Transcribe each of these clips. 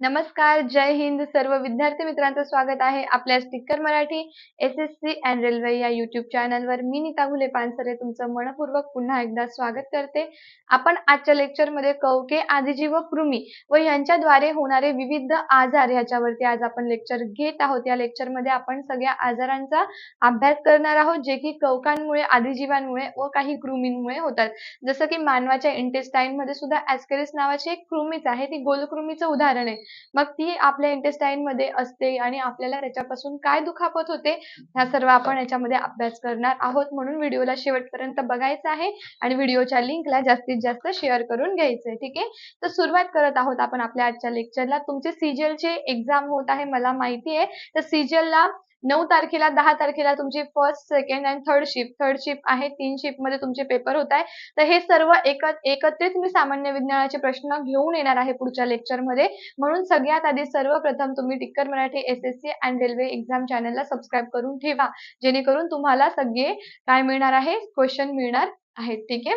नमस्कार जय हिंद. सर्व विद्यार्थी मित्रांचं स्वागत आहे आपल्या sticker Marathi S S C and railway या युट्यूब चॅनलवर. मी नीता घुले पानसरे तुमचं मनपूर्वक पुन्हा एकदा स्वागत करते. आपण आजच्या लेक्चरमध्ये कवके आदिजीव व कृमी व यांच्याद्वारे होणारे विविध आजार याच्यावरती आज आपण लेक्चर घेत आहोत. या लेक्चरमध्ये आपण सगळ्या आजारांचा अभ्यास करणार आहोत जे की कवकांमुळे आदिजीवांमुळे व काही कृमींमुळे होतात. जसं की मानवाच्या इंटेस्टाईन मध्ये सुद्धा ऍस्केरिस नावाची एक कृमीच आहे. ती गोलकृमीचं उदाहरण आहे. मग ती आपल्या इंटेस्टाईन मध्ये असते आणि आपल्याला त्याच्यापासून काय दुखापत होते ह्या सर्व आपण याच्यामध्ये अभ्यास करणार आहोत. म्हणून व्हिडिओला शेवटपर्यंत बघायचं आहे आणि व्हिडिओच्या लिंकला जास्तीत जास्त शेअर करून घ्यायचंय ठीक आहे? तर सुरुवात करत आहोत आपण आपल्या आजच्या लेक्चरला तुमचे सीजीएलची एक्झाम होत आहे मला माहिती आहे. तर सीजीएलला नऊ तारखेला दहा तारखेला तुमची first second and third shift third shift आहे तीन शिफ्टमध्ये तुमचे पेपर होत आहे. तर हे सर्व एकत्रित मी सामान्य विज्ञानाचे प्रश्न घेऊन येणार आहे पुढच्या लेक्चरमध्ये म्हणून सगळ्यात आधी सर्वप्रथम तुम्ही Tikkar Marathi S S C and railway exam चॅनलला सबस्क्राईब करून ठेवा. जेणेकरून तुम्हाला सगळे काय मिळणार आहे? क्वेश्चन मिळणार आहेत. ठीक आहे?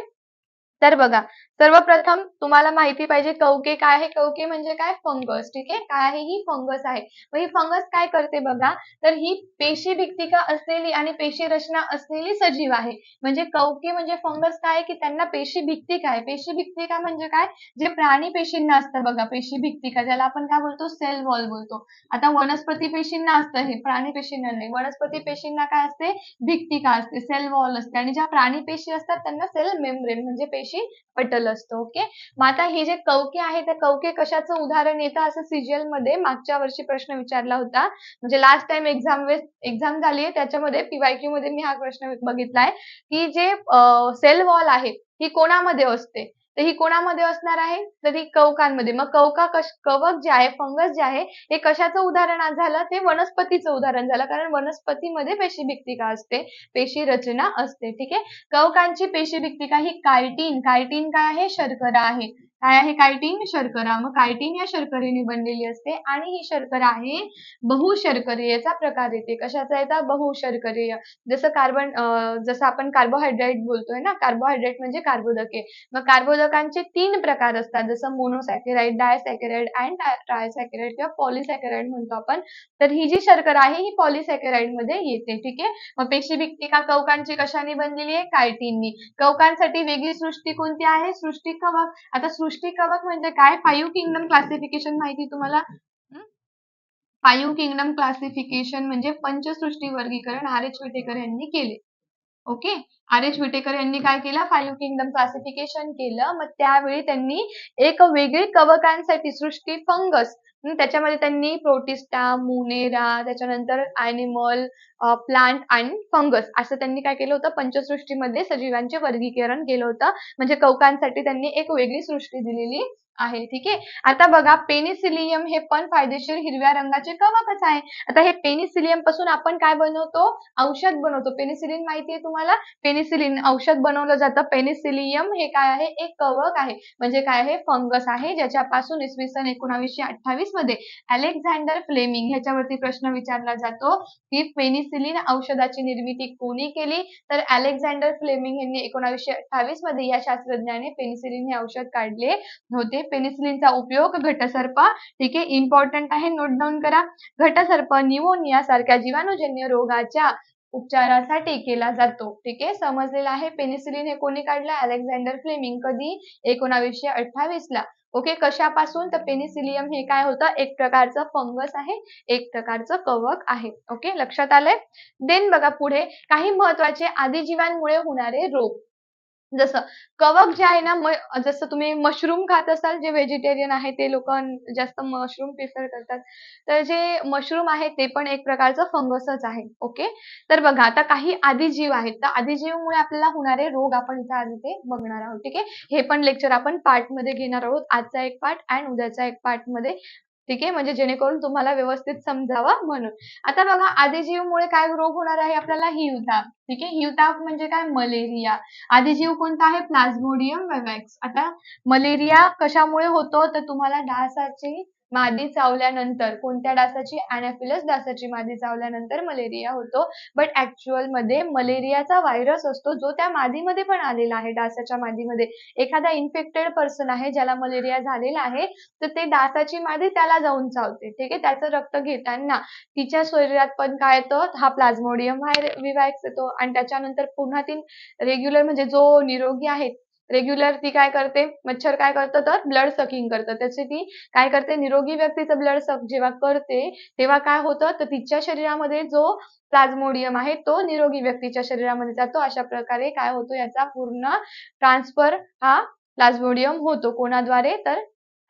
तर बघा सर्वप्रथम तुम्हाला माहिती पाहिजे कवके काय आहे. कवके म्हणजे काय? फंगस ठीक आहे? काय आहे? ही फंगस आहे. मग ही फंगस काय करते बघा तर ही पेशी भित्तिका असलेली आणि पेशी रचना असलेली सजीव आहे. म्हणजे कवके म्हणजे फंगस काय की त्यांना पेशी भित्तिका आहे. पेशी भित्तिका म्हणजे काय? जे प्राणी पेशींना असतं बघा पेशी भित्तिका ज्याला आपण काय बोलतो? सेल वॉल बोलतो. आता वनस्पती पेशींना असतं हे प्राणी पेशींना नाही. वनस्पती पेशींना काय असते? भित्तिका असते सेल वॉल असते. आणि ज्या प्राणी पेशी असतात त्यांना सेल मेम्ब्रेन म्हणजे पेशी पटल असतो ओके मग आता हे जे कवके आहे त्या कवके कशाचं उदाहरण येतं? असं सीजीएलमध्ये मागच्या वर्षी प्रश्न विचारला होता. म्हणजे लास्ट टाइम एक्झाम वेळेस एक्झाम झाली आहे त्याच्यामध्ये पीवायक्यू मध्ये मी हा प्रश्न बघितलाय की जे सेल वॉल आहे ती कोणामध्ये असते? तर ही कोणामध्ये असणार आहे? तर ही कवकांमध्ये. मग कवका कश कवक जे आहे फंगस जे आहे हे कशाचं उदाहरण झालं? ते वनस्पतीचं उदाहरण झालं. कारण वनस्पतीमध्ये पेशी भिक्तिका असते पेशी रचना असते. ठीक आहे? कवकांची पेशी भिक्तिका ही कायटीन. कायटीन काय आहे? शर्करा आहे. काय आहे? कायटिन शर्करा. मग कायटिन या शर्करेने बनलेली असते आणि ही शर्करा आहे बहुशर्करेयचा प्रकार येते. कशाचा येतात बहुशर्करेय. जसं कार्बन जसं आपण कार्बोहायड्रेट बोलतोय ना कार्बोहायड्रेट म्हणजे कार्बोदके मग कार्बोदकांचे तीन प्रकार असतात. जसं मोनोसॅकेराइड डायसॅकेराइड अँड ट्रायसॅकेराइड किंवा पॉलिसॅकेराइड म्हणतो आपण. तर ही जी शर्करा आहे ही पॉलिसॅकेराइडमध्ये येते. ठीक आहे? मग पेशीभिक्तिका कवकांची कशाने बनलेली आहे? कायटिननी कवकांसाठी वेगळी सृष्टी कोणती आहे? सृष्टी कवक. आता सृष्टी कवक म्हणजे काय? फाईव्ह किंगडम क्लासिफिकेशन माहिती तुम्हाला? फाईव्ह किंगडम क्लासिफिकेशन म्हणजे पंचसृष्टी वर्गीकरण आर एच विटेकर यांनी केले. ओके आर एच विटेकर यांनी काय केलं? फाईव्ह किंगडम क्लासिफिकेशन केलं. मग त्यावेळी त्यांनी एक वेगळी कवकांसाठी सृष्टी फंगस त्याच्यामध्ये त्यांनी प्रोटिस्टा मुनेरा त्याच्यानंतर अॅनिमल प्लांट आणि फंगस असं त्यांनी काय केलं होतं? पंचसृष्टीमध्ये सजीवांचे वर्गीकरण केलं होतं. म्हणजे कवकांसाठी त्यांनी एक वेगळी सृष्टी दिलेली. आहे ठीक आहे? आता बघा पेनिसिलियम हे पण फायदेशीर हिरव्या रंगाचे कवकच आहे. आता हे पेनिसिलियमपासून आपण काय बनवतो? औषध बनवतो. पेनिसिलिन माहिती आहे तुम्हाला? पेनिसिलिन औषध बनवलं जातं. पेनिसिलियम हे काय आहे? एक कवक आहे. म्हणजे काय आहे? फंगस आहे ज्याच्यापासून इसवी सन एकोणावीसशे अठ्ठावीसमध्ये अलेक्झांडर फ्लेमिंग ह्याच्यावरती प्रश्न विचारला जातो की पेनिसिलिन औषधाची निर्मिती कोणी केली? तर अलेक्झांडर फ्लेमिंग यांनी एकोणावीसशे अठ्ठावीसमध्ये या शास्त्रज्ञाने पेनिसिलिन हे औषध काढले होते. पेनिसिलिनचा उपयोग घटसर्प ठीक आहे? इम्पॉर्टंट आहे नोट डाऊन करा. घटसर्प निमोनिया सारख्या जीवाणूजन्य रोगाच्या उपचारासाठी केला जातो ठीक आहे? समजलेला आहे? पेनिसिलिन हे कोणी काढलं? अलेक्झांडर फ्लेमिंग कधी? एकोणावीसशे अठ्ठावीस ला. ओके कशापासून? तर पेनिसिलियम हे काय होतं? एक प्रकारचं फंगस आहे एक प्रकारचं कवक आहे. ओके लक्षात आलंय? देन बघा पुढे काही महत्त्वाचे आदिजीवांमुळे होणारे रोग. जसं कवक जे आहे ना जसं तुम्ही मशरूम खात असाल जे व्हेजिटेरियन आहे ते लोक जास्त मशरूम प्रिफर करतात. तर जे मशरूम आहे ते पण एक प्रकारचं फंगसच आहे ओके तर बघा आता काही आदिजीव आहेत. तर आदिजीवमुळे आपल्याला होणारे रोग आपण इथे आज इथे बघणार आहोत ठीक आहे? हे पण लेक्चर आपण पार्टमध्ये घेणार आहोत. आजचा एक पार्ट अँड उद्याचा एक पार्टमध्ये ठीक आहे? म्हणजे जेणेकरून तुम्हाला व्यवस्थित समजावं म्हणून. आता बघा आदिजीवमुळे काय रोग होणार आहे आपल्याला? हिवताप. ठीक आहे? हिवताप म्हणजे काय? मलेरिया. आदिजीव कोणता आहे? प्लाझ्मोडियम वेवॅक्स आता मलेरिया कशामुळे होतो? तर तुम्हाला डासाची मादी चावल्यानंतर कोणत्या डासाची? अॅनाफिलस डासाची मादी चावल्यानंतर मलेरिया होतो. बट ऍक्च्युअलमध्ये मलेरियाचा व्हायरस असतो जो त्या मादीमध्ये पण आलेला आहे डासाच्या मादीमध्ये. एखादा इन्फेक्टेड पर्सन आहे ज्याला मलेरिया झालेला आहे तर ते डासाची मादी त्याला जाऊन चावते ठीक आहे? त्याचं रक्त घेताना तिच्या शरीरात पण काय येतं? हा प्लाझ्मोडियम विवायक्स येतो. आणि त्याच्यानंतर पुन्हा ती रेग्युलर म्हणजे जो निरोगी आहे रेग्युलर ती काय करते? मच्छर काय करतं? तर ब्लड सकिंग करतं. त्याची ती काय करते? निरोगी व्यक्तीचं ब्लड सक जेव्हा करते तेव्हा काय होतं? तर तिच्या शरीरामध्ये जो प्लाझ्मोडियम आहे तो निरोगी व्यक्तीच्या शरीरामध्ये जातो. अशा प्रकारे काय होतो? याचा पूर्ण ट्रान्सफर हा प्लाझ्मोडियम होतो कोणाद्वारे? तर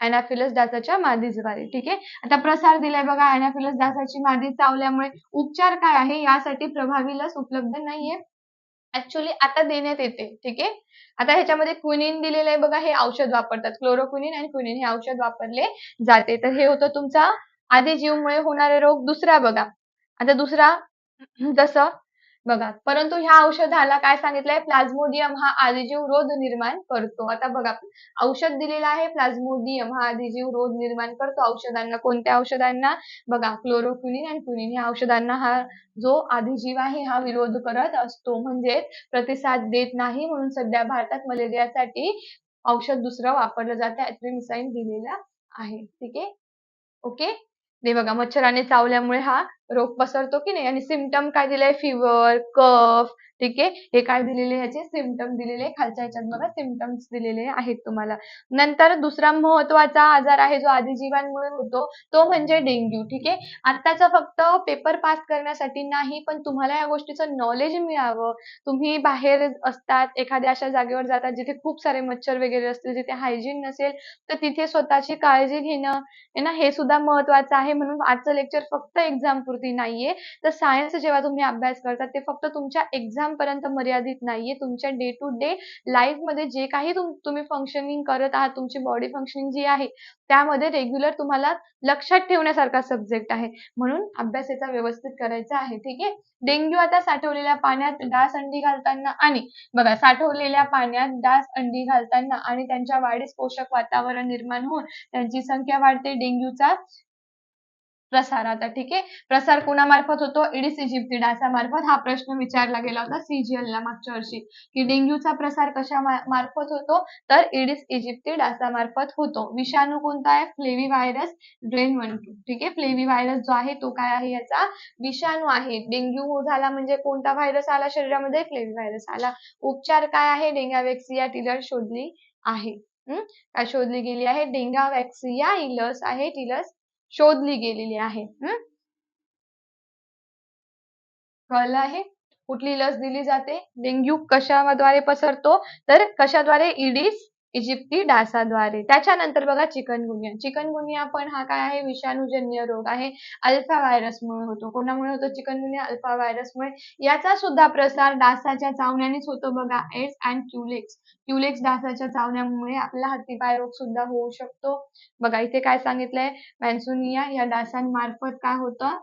अॅनाफिलस डासाच्या मादीद्वारे ठीक आहे? आता प्रसार दिलाय बघा. अॅनाफिलस डासाची मादी चावल्यामुळे उपचार काय आहे? यासाठी प्रभावी लस उपलब्ध नाहीये. ऍक्च्युली आता देण्यात येते ठीक? आहे आता ह्याच्यामध्ये क्विनिन दिलेलं आहे बघा हे औषध वापरतात. क्लोरोक्विनिन आणि क्विनिन हे औषध वापरले जाते. तर हे होतं तुमचा आधी जीवमुळे होणारे रोग दुसरा बघा. आता दुसरा जसं बघा परंतु ह्या औषधाला काय सांगितलंय? प्लाझ्मोडियम हा आदिजीव रोध निर्माण करतो. आता बघा औषध दिलेलं आहे प्लाझ्मोडियम हा आदिजीव रोध निर्माण करतो. औषधांना कोणत्या औषधांना? बघा क्लोरोक्विनिन आणि क्विनिन या औषधांना हा जो आदिजीव आहे हा विरोध करत असतो. म्हणजे प्रतिसाद देत नाही म्हणून सध्या भारतात मलेरियासाठी औषध दुसरं वापरलं जातं ऍट्रिमिसाईन दिलेलं आहे. ठीक आहे? ओके? ते बघा मच्छराने चावल्यामुळे हा रोग पसरतो की नाही? आणि सिमटम काय दिलाय? फिवर कफ ठीक आहे? हे काय दिलेले ह्याचे सिमटम दिलेले खालच्या ह्याच्यात बघा सिमटम्स दिलेले आहेत तुम्हाला. नंतर दुसरा महत्त्वाचा आजार आहे जो आदिजीवांमुळे होतो तो म्हणजे डेंग्यू ठीक आहे? आत्ताचा फक्त पेपर पास करण्यासाठी नाही पण तुम्हाला या गोष्टीचं नॉलेज मिळावं. तुम्ही बाहेर असतात एखाद्या अशा जागेवर जातात जिथे खूप सारे मच्छर वगैरे असतील जिथे हायजीन नसेल तर तिथे स्वतःची काळजी घेणं ना हे सुद्धा महत्वाचं आहे. म्हणून आजचं लेक्चर फक्त एक्झाम पुरती नाहीये. तर सायन्स जेव्हा तुम्ही अभ्यास करता ते फक्त तुमच्या एक्झाम पर्यंत मर्यादित नाहीये. तुमच्या डे टू डे लाईफमध्ये जे काही तुम्ही फंक्शनिंग करत आहात तुमची बॉडी फंक्शनिंग जी आहे त्यामध्ये रेग्युलर तुम्हाला लक्षात ठेवण्यासारखा सब्जेक्ट आहे. म्हणून अभ्यास याचा व्यवस्थित करायचा आहे ठीक आहे? डेंग्यू आता साठवलेल्या पाण्यात डास अंडी घालताना आणि बघा साठवलेल्या पाण्यात डास अंडी घालताना आणि त्यांच्या वाढीस पोषक वातावरण निर्माण होऊन त्यांची संख्या वाढते. डेंग्यूचा प्रसार आता ठीक आहे? प्रसार कोणामार्फत होतो? इडिस इजिप्ती डासामार्फत हा प्रश्न विचारला गेला होता सीजीएल ला मागच्या वर्षी की डेंग्यूचा प्रसार कशा मार्फत होतो? तर इडिस इजिप्ती डासामार्फत होतो. विषाणू कोणता आहे? फ्लेवी व्हायरस ड्रेन वन टू ठीक आहे? फ्लेवी व्हायरस जो आहे तो काय आहे याचा? विषाणू आहे. डेंग्यू हो झाला म्हणजे कोणता व्हायरस आला शरीरामध्ये? फ्लेवी व्हायरस आला. उपचार काय आहे? डेंग्या वेक्सिया टिलर शोधली आहे. काय शोधली गेली आहे? डेंगा वॅक्सिया ही लस आहे ती लस शोधली गेलेली आहे. कळलं आहे? कुठली लस दिली जाते? डेंग्यू कशाद्वारे पसरतो? तर कशाद्वारे? इडीस? इजिप्ती डासाद्वारे. त्याच्यानंतर बघा चिकनगुनिया. चिकनगुनिया पण हा काय आहे? विषाणूजन्य रोग आहे. अल्फा व्हायरसमुळे होतो. कोणामुळे होतो? चिकनगुनिया अल्फा व्हायरसमुळे. याचा सुद्धा प्रसार डासाच्या चावण्यानेच होतो बघा. Aedes and Culex. क्युलेक्स डासाच्या चावण्यामुळे आपला हत्तीपाय रोग सुद्धा होऊ शकतो. बघा इथे काय सांगितलंय? मॅन्सुनिया या डासांमार्फत काय होतं?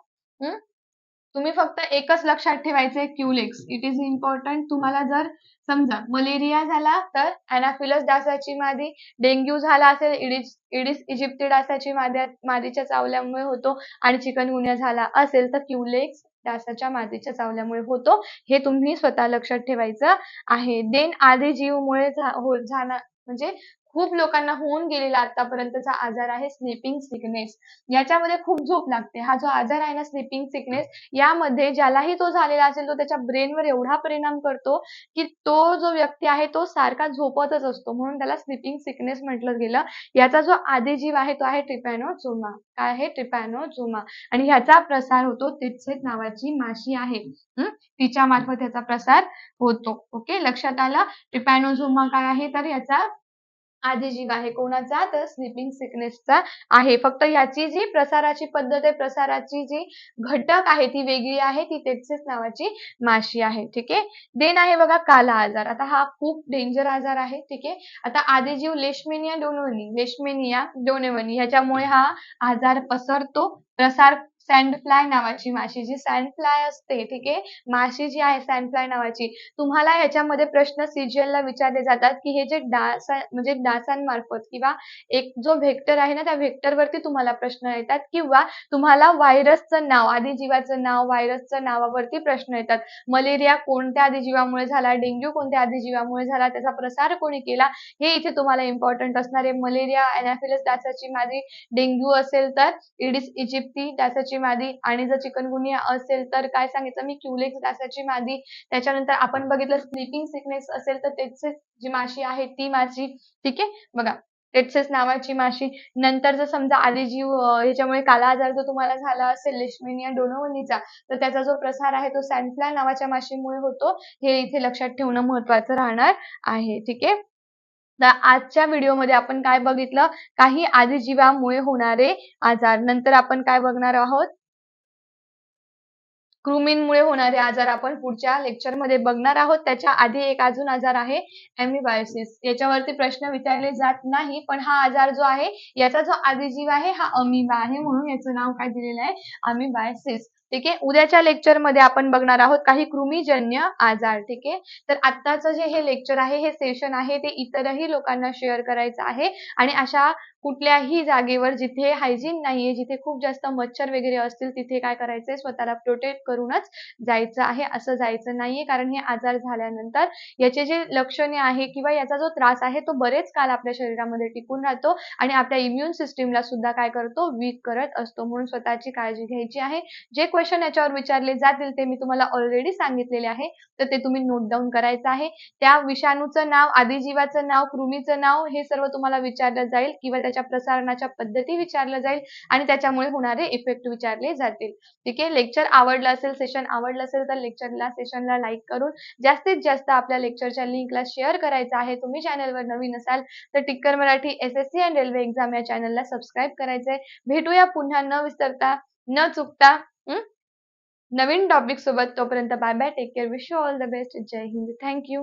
तुम्ही फक्त एकच लक्षात ठेवायचे क्युलेक्स इट इज इम्पॉर्टंट तुम्हाला जर समजा मलेरिया झाला तर अॅनाफिलस डासाची मादी डेंग्यू झाला असेल इडिस इडिस इजिप्ती डासाची माद्या मादीच्या चावल्यामुळे होतो आणि चिकनगुन्या झाला असेल तर क्युलेक्स डासाच्या मादीच्या चावल्यामुळे होतो. हे तुम्ही स्वतः लक्षात ठेवायचं आहे. देन आधी जीवमुळे हो, म्हणजे खूप लोकांना होऊन गेलेला आतापर्यंतचा आजार आहे स्लीपिंग सिकनेस याच्यामध्ये खूप झोप लागते. हा जो आजार आहे ना स्लीपिंग सिकनेस यामध्ये ज्यालाही तो झालेला असेल तो त्याच्या ब्रेनवर एवढा परिणाम करतो की तो जो व्यक्ती आहे तो सारखा झोपतच असतो. म्हणून त्याला स्लीपिंग सिकनेस म्हटलं गेलं. याचा जो आदिजीव आहे तो आहे ट्रिपॅनोझोमा काय आहे? ट्रिपॅनोझोमा आणि ह्याचा प्रसार होतो तिथसेच नावाची माशी आहे. तिच्या मार्फत याचा प्रसार होतो. ओके? लक्षात आला? ट्रिपॅनोझोमा काय आहे? तर याचा आदिजीव आहे कोणाचा? तर स्लीपिंग सिकनेसचा आहे. फक्त याची जी प्रसाराची पद्धत आहे प्रसाराची जी घटक आहे ती वेगळी आहे ती तेचेच नावाची माशी आहे. ठीक आहे? देन आहे बघा काला आजार. आता हा खूप डेंजर आजार आहे. ठीक आहे? आता आदिजीव लेशमेनिया डोनोनी लेशमेनिया डोनेवनी ह्याच्यामुळे हा आजार पसरतो प्रसार सँडफ्लाय नावाची माशी जी सँडफ्लाय असते ठीक आहे? माशी जी आहे सँडफ्लाय नावाची तुम्हाला ह्याच्यामध्ये प्रश्न सीजीएलला ला विचारले जातात की हे जे डास म्हणजे डासांमार्फत किंवा एक जो व्हेक्टर आहे ना त्या व्हेक्टरवरती तुम्हाला प्रश्न येतात किंवा तुम्हाला व्हायरसचं नाव आदिजीवाचं नाव व्हायरसचं नावावरती प्रश्न येतात. मलेरिया कोणत्या आदिजीवामुळे झाला? डेंग्यू कोणत्या आदिजीवामुळे झाला? त्याचा प्रसार कोणी केला? हे इथे तुम्हाला इम्पॉर्टंट असणार आहे. मलेरिया अॅनाफिलस डासाची माझी डेंग्यू असेल तर इडिस इजिप्ती डासाची मादी आणि जर चिकनगुनिया असेल तर काय सांगितलं मी क्युलेक्स डासाची मादी. त्याच्यानंतर आपण बघितलं स्लीपिंग सिकनेस असेल तर त्याचे जी माशी आहे ती माशी ठीक आहे? बघा टेटसेस नावाची माशी. नंतर जर समजा आलीजीव ह्याच्यामुळे काला आजार जर तुम्हाला झाला असेल लेशमेनिया डोनोवनीचा तर त्याचा जो प्रसार आहे तो सॅनफ्ला नावाच्या माशीमुळे होतो. हे इथे लक्षात ठेवणं महत्वाचं राहणार आहे ठीक आहे? तर आजच्या व्हिडिओमध्ये आपण काय बघितलं? काही आदिजीवामुळे होणारे आजार. नंतर आपण काय बघणार आहोत? कृमींमुळे होणारे आजार आपण पुढच्या लेक्चरमध्ये बघणार आहोत. त्याच्या आधी एक अजून आजार आहे एमिबायोसिस याच्यावरती प्रश्न विचारले जात नाही पण हा आजार जो आहे याचा जो आदिजीव आहे हा अमिबा आहे म्हणून याचं नाव काय दिलेलं आहे? अमिबायोसिस ठीक आहे? उद्याच्या लेक्चरमध्ये आपण बघणार आहोत काही कृमीजन्य आजार ठीक आहे? तर आत्ताचं जे हे लेक्चर आहे हे सेशन आहे ते इतरही लोकांना शेअर करायचं आहे. आणि अशा कुठल्याही जागेवर जिथे हायजीन नाहीये जिथे खूप जास्त मच्छर वगैरे असतील तिथे काय करायचंय? स्वतःला प्रोटेक्ट करूनच जायचं आहे. असं जायचं नाहीये कारण हे आजार झाल्यानंतर याचे जे लक्षणे आहे किंवा याचा जो त्रास आहे तो बरेच काळ आपल्या शरीरामध्ये टिकून राहतो आणि आपल्या इम्युन सिस्टीमला सुद्धा काय करतो? वीक करत असतो. म्हणून स्वतःची काळजी घ्यायची आहे. जे क्वेश्चन याच्यावर विचारले जातील ते मी तुम्हाला ऑलरेडी सांगितलेले आहे. तर ते तुम्ही नोट डाऊन करायचं आहे. त्या विषाणूचं नाव आदिजीवाचं नाव कृमीचं नाव हे सर्व तुम्हाला विचारलं जाईल किंवा त्याच्या प्रसारणाच्या पद्धती विचारलं जाईल आणि त्याच्यामुळे होणारे इफेक्ट विचारले जातील. ठीक आहे? लेक्चर आवडलं असेल सेशन आवडलं असेल तर लेक्चरला सेशनला लाईक करून जास्तीत जास्त आपल्या लेक्चरच्या लिंकला शेअर करायचं आहे. तुम्ही चॅनलवर नवीन असाल तर Tikkar Marathi S S C and railway exam या चॅनलला सबस्क्राईब करायचंय. भेटूया पुन्हा न विसरता न चुकता. नवीन टॉपिक सोबत तोपर्यंत bye bye take care wish you all the best Jai Hind. Thank you